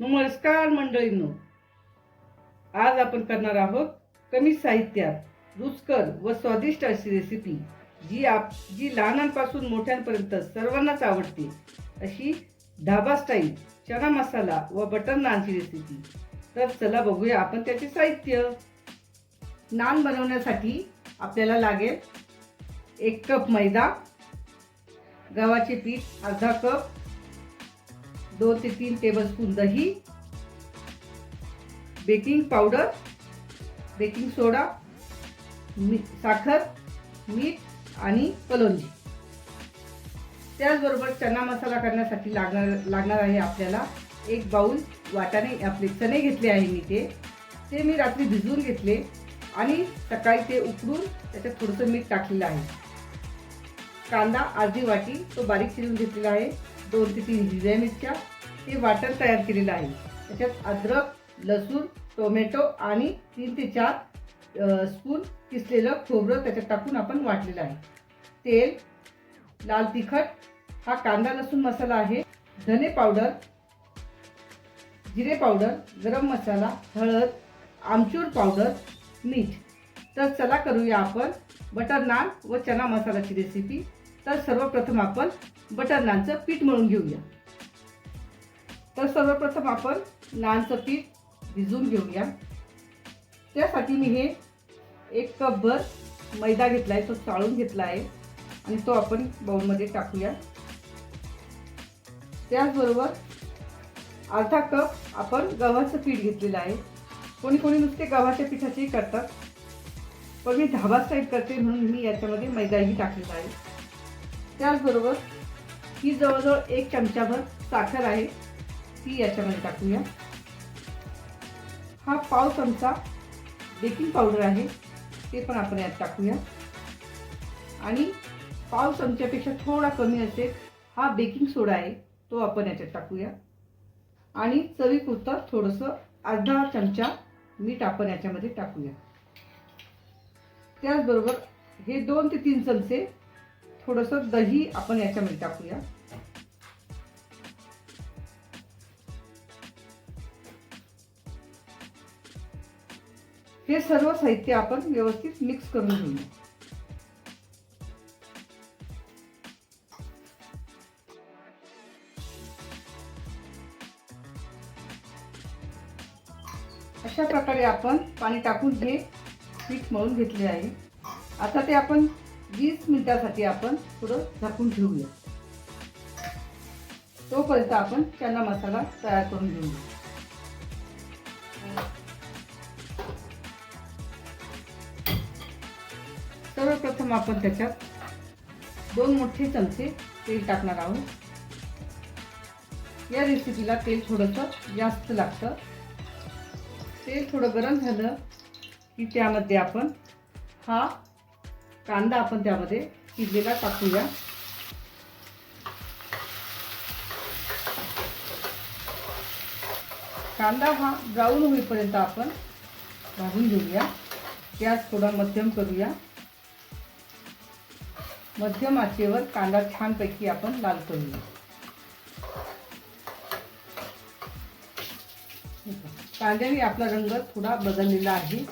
नमस्कार मंडळींनो. आज आपण करणार आहोत कमी साहित्यात रुचकर व स्वादिष्ट अशी रेसिपी जी आप जी लहानांपासून मोठ्यांपर्यंत सर्वांनाच आवडते. अशी ढाबा स्टाईल चना मसाला व बटर नानची रेसिपी तर चला बघूया आपण त्याचे साहित्य. नान बनवण्यासाठी आपल्याला लागेल एक कप मैदा गव्हाचे पीठ अर्धा कप दोन ते तीन टेबलस्पून दही बेकिंग पावडर बेकिंग सोडा मी साखर मीठ आणि कलोंजी. त्याचबरोबर चना मसाला करण्यासाठी लागणार लागणार आहे आपल्याला एक बाऊल वाटाणे आपले चणे घेतले आहे मी ते. ते मी रात्री भिजवून घेतले आणि सकाळी ते उकडून त्याच्यात थोडंसं मीठ टाकलेलं आहे. कांदा अर्धी वाटी तो बारीक चिरून घेतलेला आहे. दोन ते तीन हिरव्या मिरच्या हे वाटण तयार केलेलं आहे. त्याच्यात अद्रक लसूण टोमॅटो आणि तीन ते चार स्पून किसलेलं खोबरं त्याच्यात टाकून आपण वाटलेलं आहे. तेल लाल तिखट हा कांदा लसूण मसाला आहे. धने पावडर जिरे पावडर गरम मसाला हळद आमचूर पावडर मीठ. तर चला करूया आपण बटर नान व चना मसालाची रेसिपी तर सर्वप्रथम आपण बटर नानचं पीठ मळून घेऊया. तर सर्वप्रथम आपण नानचं पीठ भिजवून घेऊया. त्यासाठी मी हे एक कपभर मैदा घेतला आहे तो चाळून घेतला आहे आणि तो आपण बाउलमध्ये टाकूया. त्याचबरोबर अर्धा कप आपण गव्हाचं पीठ घेतलेलं आहे. कोणी कोणी नुसते गव्हाच्या पिठाचेही करतात पण मी धाबा साईड करते म्हणून मी याच्यामध्ये मैदाही टाकलेला आहे. त्याचबरोबर ही जवळजवळ एक चमचाभर साखर आहे ती याच्यामध्ये टाकूया. हा पाव चमचा बेकिंग पावडर आहे ते पण आपण यात टाकूया. आणि पाव चमच्यापेक्षा थोडा कमी असेल हा बेकिंग सोडा आहे तो आपण याच्यात टाकूया. आणि चवीपुरतं थोडंसं अर्धा चमचा मीठ आपण याच्यामध्ये टाकूया. त्याचबरोबर हे दोन ते तीन चमचे थोडंसं दही आपण याच्यामध्ये टाकूया. हे सर्व साहित्य आपण व्यवस्थित मिक्स करून घेऊया. अशा प्रकारे आपण पाणी टाकून हे पीठ मळून घेतले आहे. आता ते आपण वीस मिनिटासाठी आपण थोडं झाकून ठेवूया. तोपर्यंत आपण चना मसाला तयार करून घेऊया. सर्वप्रथम आपण त्याच्यात दोन मोठे चमचे तेल टाकणार आहोत. या रेसिपीला तेल थोडंसं जास्त लागतं. तेल थोडं गरम झालं की त्यामध्ये आपण हा कांदा आपण त्यामध्ये शिजलेला टाकूया. कांदा हा ब्राऊन होईपर्यंत आपण भाजून घेऊया. गॅस थोडा मध्यम करूया. मध्यम आचेवर कांदा छानपैकी आपण लाल करूया. कांद्याने आपला रंग थोडा बदललेला आहे.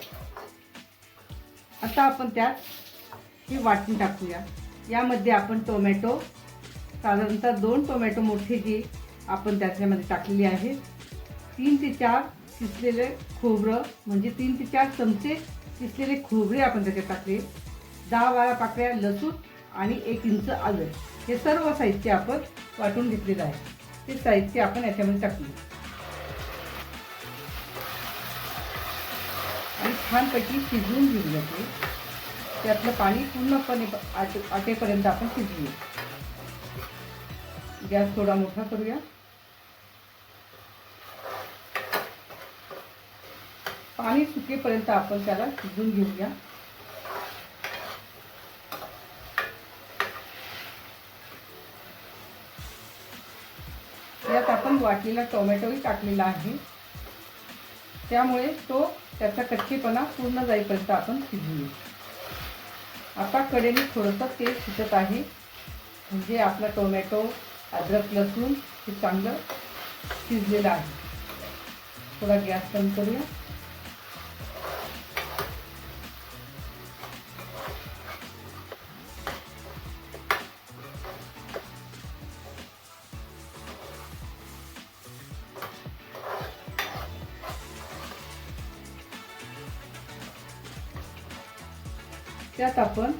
आता आपण त्यात हे वाटून टाकूया. यामध्ये आपण टोमॅटो साधारणतः दोन टोमॅटो मोठे जी आपण त्याच्यामध्ये टाकलेली आहे. तीन ते चार किसलेले खोबरं म्हणजे तीन ते चार चमचे किसलेले खोबरे आपण त्याच्यात टाकले. दहा बारा पाकळ्या लसूण आणि एक इंच आलं. हे सर्व साहित्य आपण वाटून घेतलेलं आहे. ते साहित्य आपण याच्यामध्ये टाकले आणि छानपैकी शिजवून घेऊया जाते त्यातलं पाणी पूर्णपणे आटे आटेपर्यंत आपण शिजवूया गॅस थोडा मोठा करूया. पाणी सुकेपर्यंत आपण त्याला शिजवून घेऊया. यात आपण वाटलेला टोमॅटोही टाकलेला आहे. त्यामुळे तो त्याचा कच्चेपणा पूर्ण जाईपर्यंत आपण शिजवूया आता कडेने थोडंसं तेल सुटत आहे. म्हणजे आपला टोमॅटो अद्रक लसूण हे चांगलं शिजलेलं आहे. थोडा गॅस कमी करूया. त्यात आपण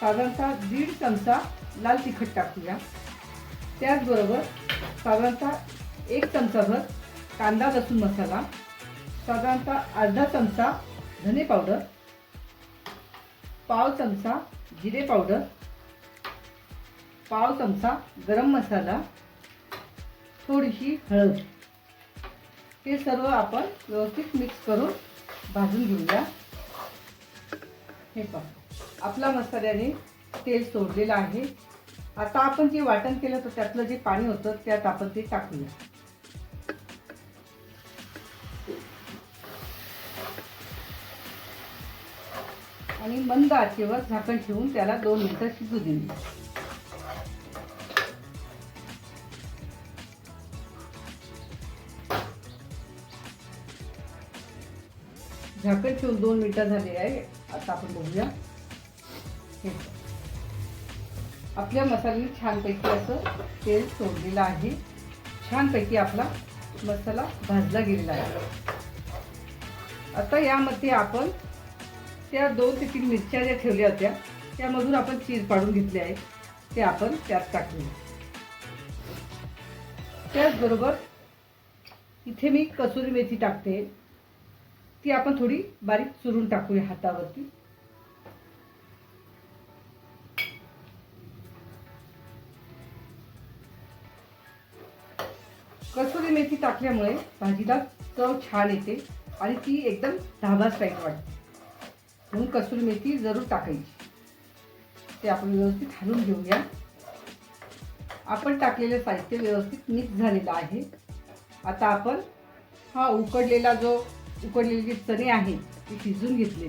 साधारणतः दीड चमचा लाल तिखट टाकूया. त्याचबरोबर साधारणतः एक चमचाभर कांदा लसूण मसाला साधारणतः अर्धा चमचा धने पावडर पाव चमचा जिरे पावडर पाव चमचा गरम मसाला थोडीशी हळद. हे सर्व आपण व्यवस्थित मिक्स करून भाजून घेऊया. हे पाहू. आपला मसाल्याने तेल सोडलेलं आहे. आता आपण जे वाटण केलं तर त्यातलं जे पाणी होतं त्यात आपण ते टाकूया. आणि मंद आचेवर झाकण ठेवून त्याला दोन मिनिटं शिजू देऊ झाकण ठेवून दोन मिनिटं झाले आहे. आता आपण बघूया. आपल्या मसाल्याने छानपैकी असं तेल सोडलेलं आहे. छानपैकी आपला मसाला भाजला गेलेला आहे. आता यामध्ये आपण त्या दोन ते तीन मिरच्या ज्या ठेवल्या होत्या त्यामधून आपण चीज पाडून घेतले आहे ते आपण त्यात टाकूया. त्याचबरोबर इथे मी कसुरी मेथी टाकते. ती आपण थोडी बारीक चुरून टाकूया हातावरती. कसुरी मेथी टाकल्यामुळे भाजीला चव छान येते आणि ती एकदम धाबा स्टाईल वाटते. म्हणून कसुरी मेथी जरूर टाकायची. ते आपण व्यवस्थित हलवून घेऊया. आपण टाकलेलं साहित्य व्यवस्थित मिक्स झालेलं आहे. आता आपण हा उकडलेला जो उकडलेले जे चणे आहेत ते शिजून घेतले.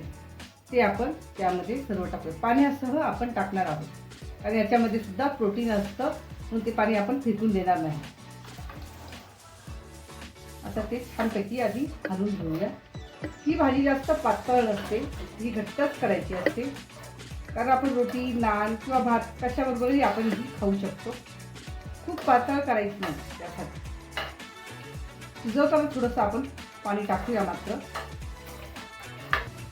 ते आपण त्यामध्ये सर्व टाकू पाण्यासह आपण टाकणार आहोत. कारण याच्यामध्ये सुद्धा प्रोटीन असतं म्हणून ते पाणी आपण फेकून देणार नाही. असं ते छानपैकी आधी घालून घेऊया. ही भाजी जास्त पातळ नसते ही घट्टच करायची असते. कारण आपण रोटी नान किंवा भात कशाबरोबरही आपण ही खाऊ शकतो. खूप पातळ करायची नाही त्यासाठी. शिजवताना थोडंसं आपण पाणी टाकूया मात्र.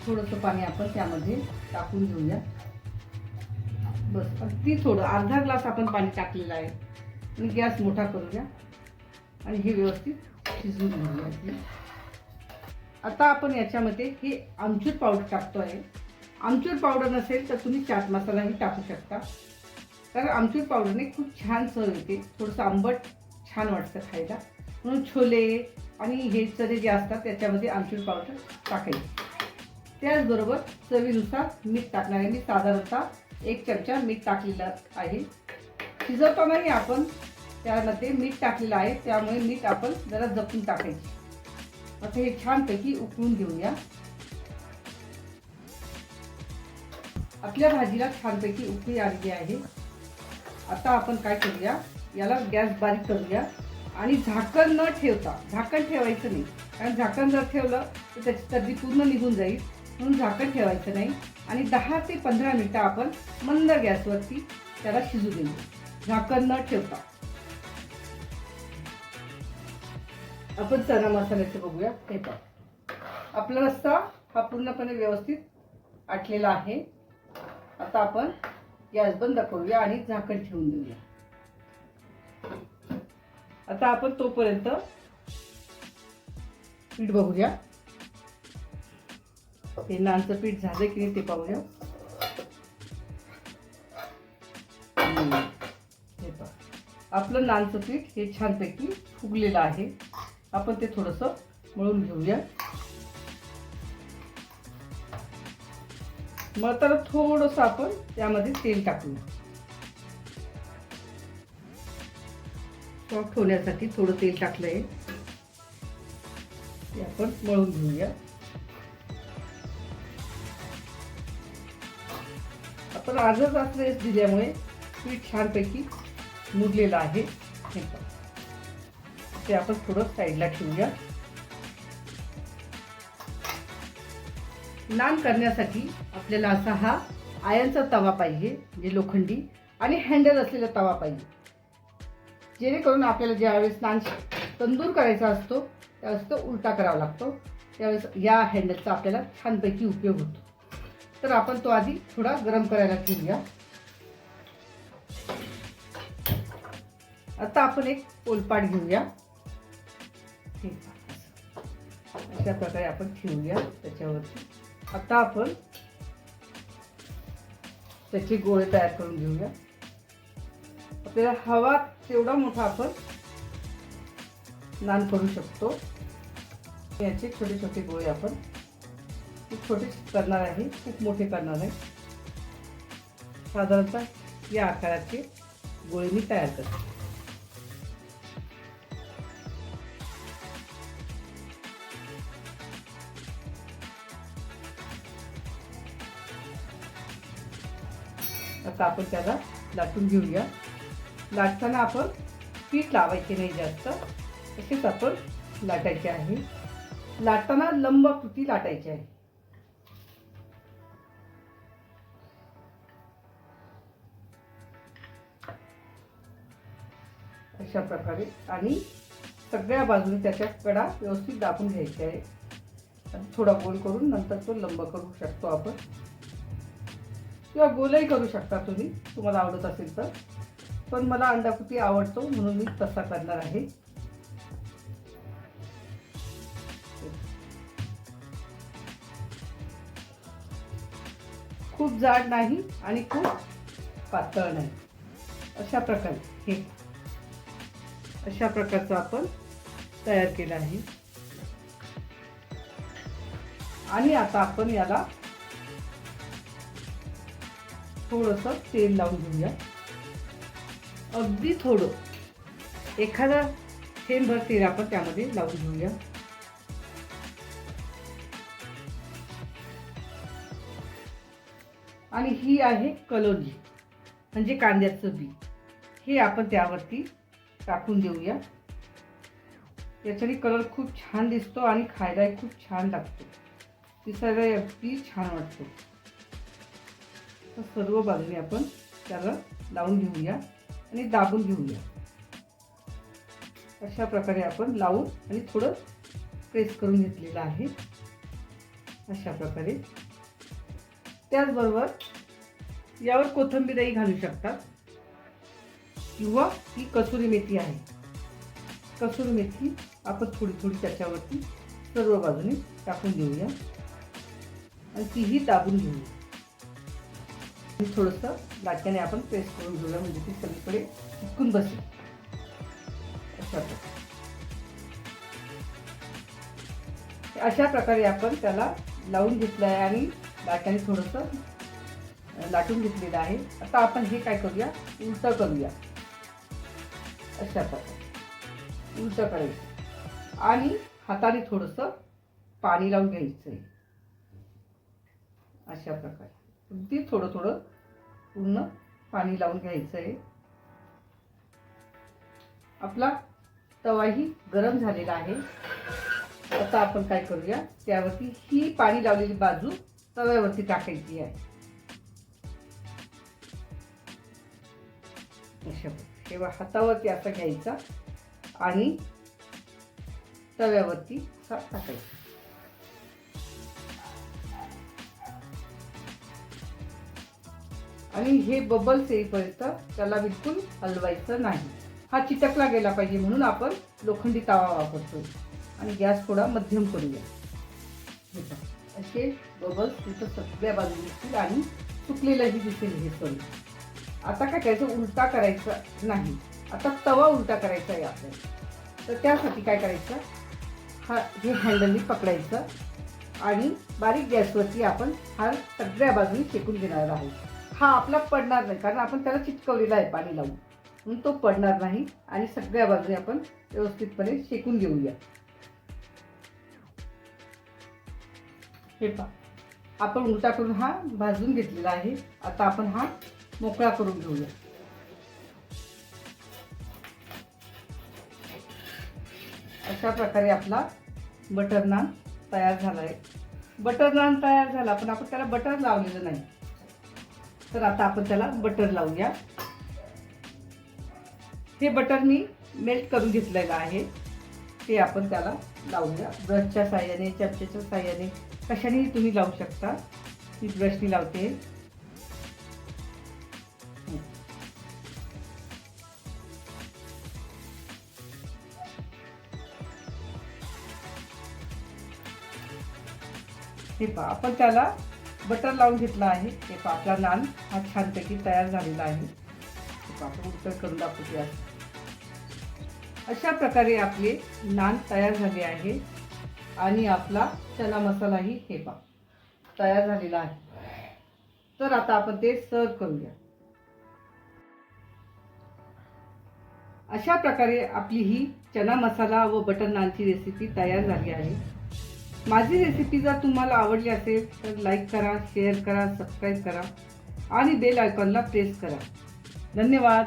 थोडंसं पाणी आपण त्यामध्ये टाकून घेऊया. बस अगदी थोडं. अर्धा ग्लास आपण पाणी टाकलेलं आहे. आणि गॅस मोठा करूया. आणि हे व्यवस्थित शिजवून घेऊया आता आपण याच्यामध्ये हे आमचूर पावडर टाकतो आहे आमचूर पावडर नसेल तर तुम्ही चाट मसालाही टाकू शकता. कारण आमचूर पावडरने खूप छान चव येते. थोडंसं आंबट छान वाटतं खायला. म्हणून छोले आणि हे चणे जे असतात त्याच्यामध्ये आमचूर पावडर टाकायची. त्याचबरोबर चवीनुसार मीठ टाकणार आहे. मी साधारणतः एक चमचा मीठ टाकलेलं आहे. शिजवतानाही आपण त्यामध्ये मीठ टाकलेलं आहे. त्यामुळे मीठ आपण जरा जपून टाकायचे. असं हे छानपैकी उकळून घेऊया. आपल्या भाजीला छानपैकी उकळी आलेली आहे. आता आपण काय करूया? याला गॅस बारीक करूया. आणि झाकण न ठेवता झाकण ठेवायचं नाही. कारण झाकण जर ठेवलं तर त्याची सर्दी पूर्ण निघून जाईल. म्हणून झाकण ठेवायचं नाही. आणि दहा ते पंधरा मिनटं आपण मंद गॅसवरती त्याला शिजू देऊ झाकण न ठेवता. आपण चना मसाल्याचं बघूया. हे पहा. आपला रस्ता हा पूर्णपणे व्यवस्थित आटलेला आहे. आता आपण गॅस बंद करूया आणि झाकण ठेवून देऊया. आता आपण तोपर्यंत पीठ बघूया. हे नानचं पीठ झालं की नाही ते पाहूया. हे पहा. आपलं नानचं पीठ हे छानपैकी फुगलेलं आहे. आपण ते थोडंसं मळून घेऊया. मळताना थोडंसं आपण त्यामध्ये तेल टाकूया सॉफ्ट होण्यासाठी थोडं तेल टाकलं आहे ते आपण मळून घेऊया. आपण आजच असलेच दिल्यामुळे पीठ छानपैकी मुरलेलं आहे. ते आपण थोडं साईडला ठेवूया. नान करण्यासाठी आपल्याला असा हा आयनचा तवा पाहिजे म्हणजे लोखंडी आणि हँडल असलेला तवा पाहिजे. जेणेकरून आपल्याला ज्यावेळेस नान तंदूर करायचा असतो त्यावेळेस तो उलटा करावा लागतो. त्यावेळेस या हँडलचा आपल्याला छानपैकी उपयोग होतो. तर आपण तो आधी थोडा गरम करायला ठेवूया. आता आपण एक पोलपाट घेऊया. हे अशा प्रकारे आपण ठेवूया त्याच्यावरती. आता आपण त्याचे गोळे तयार करून घेऊया. आपल्याला हवा तेवढा मोठा आपण नान करू शकतो. याचे छोटे छोटे गोळे आपण. खूप छोटे करणार आहे खूप मोठे करणार आहे. साधारणतः या आकाराचे गोळे मी तयार करते. आता आपण त्याला लाटून घेऊया. लाटताना आपण पीठ लावायचे नाही जास्त. असेच आपण लाटायचे आहे. लाटताना लंब कृती लाटायची आहे. अशा प्रकारे आणि सगळ्या बाजूने त्याच्या कडा व्यवस्थित दाबून घ्यायच्या आहे. थोडा गोल करून नंतर तो लंब करू शकतो आपण. किंवा गोलही करू शकता तुम्ही तुम्हाला आवडत असेल तर. पण मला अंडाकुटी आवडतो म्हणून मी तसा करणार आहे. खूप जाड नाही आणि खूप पातळ नाही. अशा प्रकारे हे. अशा प्रकारचं आपण तयार केलं आहे. आणि आता आपण याला थोडंसं तेल लावून घेऊया. अगदी थोडं. एखादा थेंबभर तेल आपण त्यामध्ये लावून घेऊया. आणि ही आहे कलोनी म्हणजे कांद्याचं बी. हे आपण त्यावरती टाकून देऊया. याच्याने कलर खूप छान दिसतो आणि खायलाही खूप छान लागतो. दिसायला अगदी छान वाटतो. तर सर्व बाजूने आपण त्याला लावून घेऊया आणि दाबून घेऊया. अशा प्रकारे आपण लावून आणि थोडं प्रेस करून घेतलेलं आहे. अशा प्रकारे. त्याचबरोबर यावर कोथिंबीरही घालू शकतात. किंवा ही कसुरी मेथी आहे. कसुरी मेथी आपण थोडी थोडी त्याच्यावरती सर्व बाजूने टाकून देऊया. आणि तीही दाबून घेऊया. थोडंसं लाटण्याने आपण प्रेस करून घेऊया म्हणजे ती सगळीकडे चिकून बसेल. अशा प्रकारे. अशा प्रकारे आपण त्याला लावून घेतलं आहे आणि लाटाने थोडंसं लाटून घेतलेलं आहे. आता आपण हे काय करूया? उलटं करूया. अशा प्रकारे. उलटं करायचं. आणि हाताने थोडंसं पाणी लावून घ्यायचं आहे अशा प्रकारे. अगदी थोडं थोडं पूर्ण पाणी लावून घ्यायचं आहे आपला तवाही गरम झालेला आहे. आता आपण काय करूया? त्यावरती ही पाणी लावलेली बाजू तव्यावरती टाकायची आहे. अशा तेव्हा हातावरती असा घ्यायचा आणि तव्यावरती टाकायचा. आणि हे बबल्स येईपर्यंत त्याला बिलकुल हलवायचं नाही. हा चिटकला गेला पाहिजे म्हणून आपण लोखंडी तवा वापरतो. आणि गॅस थोडा मध्यम करूया. असे बबल्स तिथं सगळ्या बाजू दिसतील आणि सुकलेलंही दिसेल हे सर्व आता काय करायचं? उलटा करायचा नाही. आता तवा उलटा करायचा आहे आपल्याला. तर त्यासाठी काय करायचं? हा हे हँडलनी पकडायचं. आणि बारीक गॅसवरती आपण हा सगळ्या बाजूनी शेकून घेणार आहोत. हा आपला पडणार नाही कारण आपण त्याला चिटकवलेला आहे पाणी लावून. म्हणून तो पडणार नाही आणि सगळ्या बाजूने आपण व्यवस्थितपणे शेकून घेऊया. हे पहा आपण उलटा करून हा भाजून घेतलेला आहे. आता आपण हा मोकळा करून घेऊया. अशा प्रकारे आपला बटर नान तयार झाला आहे बटर नान तयार झाला पण आपण त्याला बटर लावलेलं नाही. तर आता आपण त्याला बटर लावूया. हे बटर मी मेल्ट करून घेतलेलं आहे. ते आपण त्याला लावूया. ब्रशच्या साह्याने चमच्याच्या साह्याने कशानेही तुम्ही लावू शकता. मी ब्रशनी लावते. हे पहा आपण त्याला बटर लावून घेतलं आहे. हे आपला नान हा छानपैकी तयार झालेला आहे. आपण उत्तर करून दाखवूया अशा प्रकारे आपले नान तयार झाले आहे. आणि आपला चना मसालाही हे पा तयार झालेला आहे. तर आता आपण ते सर्व करूया. अशा प्रकारे आपली ही चना मसाला व बटर नानची रेसिपी तयार झाली आहे. माझी रेसिपी जर तुम्हाला आवडली असेल तर लाईक करा शेअर करा सबस्क्राईब करा आणि बेल आयकॉनला प्रेस करा. धन्यवाद.